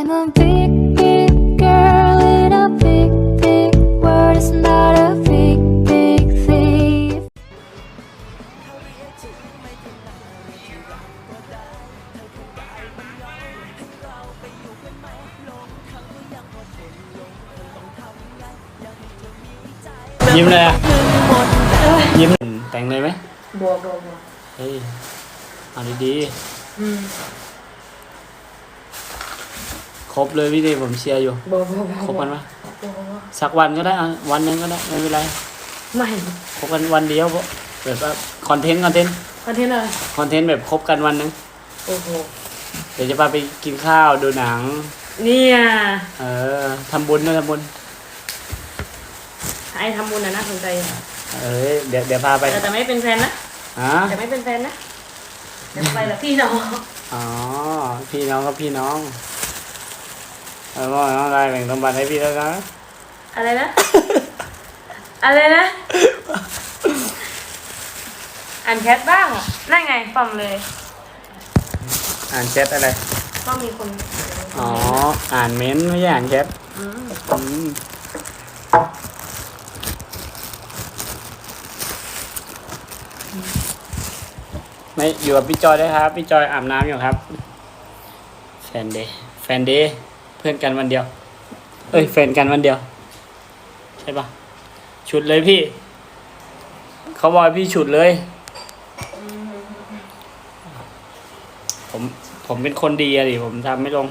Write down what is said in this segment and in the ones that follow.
I'm a big, big girl in a big, big world. It's not a big, big thief. ยิ้มเลยอะยิ้มแต่งเลยไหมบัวบัวบัวเฮ้ยเอาดีอืมๆคร บเลยพี่เดผมเชียร์อยู่บัวบัวบัวครบกันปะบัวบัวสักวันก็ได้อะวันหนึงก็ได้ไม่เป็นไรไม่คบกันวันเดียวเพราะแบบว่าคอนเทนต์คอนเทนต์คอนเทนต์อะไรคอนเทนต์แบบคบกันวันหนึงโอ้โหเดี๋ยวจะพาไปกินข้าวดูหนัง เนี่ยเออทำบุญด้วยทำบุญไอ้ทำบุญนะน่าสนใจเอ้ยเดี๋ยวเดี๋ยวพาไปแต่แต่ไม่เป็นแฟนนะฮะแต่ไม่เป็นแฟนนะเดี๋ยวไปแบบพี่น้องอ๋อพี่น้องก็พี่น้อง เออว่าน้องอะไรแบ่งสมบัติให้พี่แล้วนะอะไรนะ อะไรนะ อ่านแชทบ้างอะนั่นไงฟังเลย อ่านแชทอะไร ก็มีคนอ๋อ อ่านเม้นต์ไม่ใช่อ่านแชทอืมอืมไม่อยู่กับพี่จอยได้วยครับ พี่จอยอาบน้ำอยู่ครับ แฟนเดย์แฟนเดย์ เพื่อนกันวันเดียว เอ้ยแฟนกันวันเดียว ใช่ปะฉุดเลยพี่ เขาบอกพี่ฉุดเลย ผมผมเป็นคนดีอะดิผมทำไม่ลง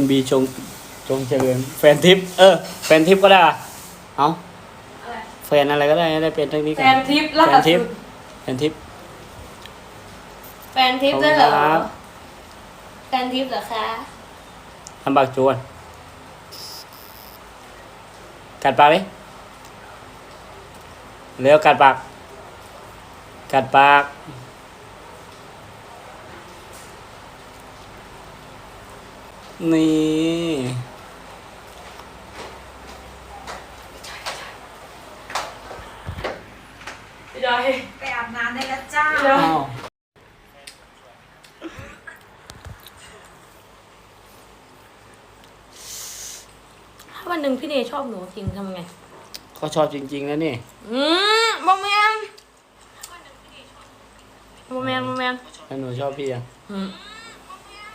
NB จงจงเจริญแฟนทิป เออ แฟนทิปก็ได้อะเอาอะ นอะไรก็ได้ได้เป็นทั้งนี้แฟกันนทิปล่าแฟนทิสุปดแฟนทิปแฟนทิปด้วยเหรอขอบคุณครับแฟนทิปเหรอคะทำปากจวนกัดปากดิเร็วกัดปาก กัดปาก นี่ พี่จอยไปอาบน้ำได้แล้วจ้าพี่จอยอ้าวถ้าวันหนึ่งพี่เนยชอบหนูจริงทำไง เขาชอบจริงๆนะนี่ อืมบอมแมนบอมแมนบอมแมนแล้วหนูชอบพี่อะอืม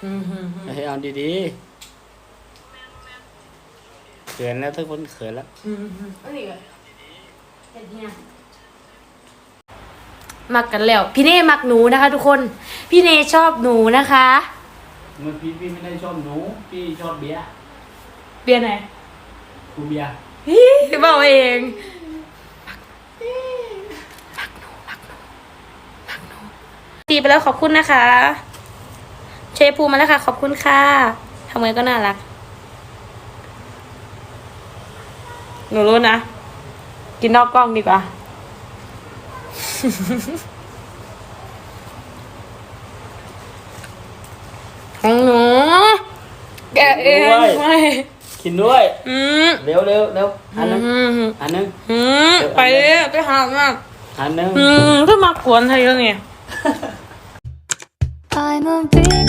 อืมอืมอืมเฮ้ยเอาดีๆเขินแล้วทุกคนเขินแล้วอืมอืมอันนี้ก็เห็นเนี่ย มักกันแล้ว พี่เน่มักหนูนะคะ ทุกคน พี่เนยชอบหนูนะคะเมื่อพี่พี่ไม่ได้ชอบหนู พี่ชอบเบียร์เบียร์ไหนครูเบียร์พี่บอกเองตีไปแล้วขอบคุณนะคะ เชฟภูมิมาแล้วค่ะ ขอบคุณค่ะทำไงก็น่ารัก หนูรู้นะ กินนอกกล้องดีกว่า ของหนูแกะเองไม่กินด้วยอืมเร็วเร็วเร็วอันนึงอืมอันนึงอืมไปเลยไปหามาอันนึงอืมก็มากวนเธอเยอะไง I'm a big,